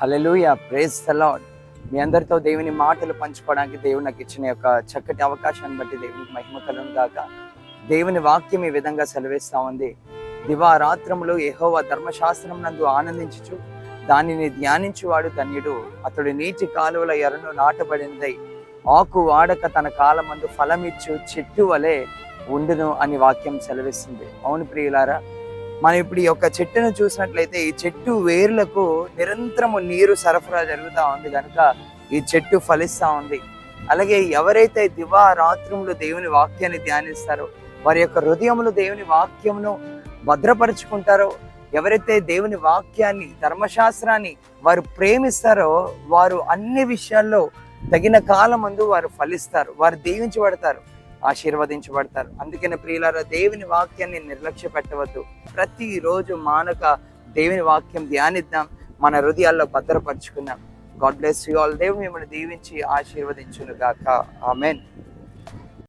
Hallelujah praise lord మీ అందరితో దేవుని మాటలు పంచుకోవడానికి దేవుడు నాకు ఇచ్చిన యొక్క చక్కటి అవకాశాన్ని బట్టి దేవునికి మహిమ కలను గాక. దేవుని వాక్యం ఈ విధంగా సెలవిస్తా ఉంది. దివారాత్రములు యెహోవా ధర్మశాస్త్రం నందు ఆనందించుచు దానిని ధ్యానించువాడు ధన్యుడు. అతడు నీటి కాలువల ఎరను నాటబడినదై ఆకు వాడక తన కాలమందు ఫలమిచ్చు చెట్టు వలె ఉండును అని వాక్యం సెలవిస్తుంది. అవును ప్రియులారా మనం ఇప్పుడు ఈ యొక్క చెట్టును చూసినట్లయితే ఈ చెట్టు వేర్లకు నిరంతరము నీరు సరఫరా జరుగుతూ ఉంది కనుక ఈ చెట్టు ఫలిస్తూ ఉంది. అలాగే ఎవరైతే దివారాత్రములు దేవుని వాక్యాన్ని ధ్యానిస్తారో వారి యొక్క హృదయములు దేవుని వాక్యమును భద్రపరుచుకుంటారో ఎవరైతే దేవుని వాక్యాన్ని ధర్మశాస్త్రాన్ని వారు ప్రేమిస్తారో వారు అన్ని విషయాల్లో తగిన కాలమందు వారు ఫలిస్తారు వారు దీవించబడతారు. ఆశీర్వదించబడతారు. అందుకని ప్రియులారా దేవుని వాక్యాన్ని నిర్లక్ష్య పెట్టవద్దు ప్రతిరోజు మానక దేవుని వాక్యం ధ్యానిద్దాం. మన హృదయాల్లో భద్రపరుచుకుందాం. God bless you all. దేవుడు మిమ్మల్ని దీవించి ఆశీర్వదించును గాక ఆమెన్.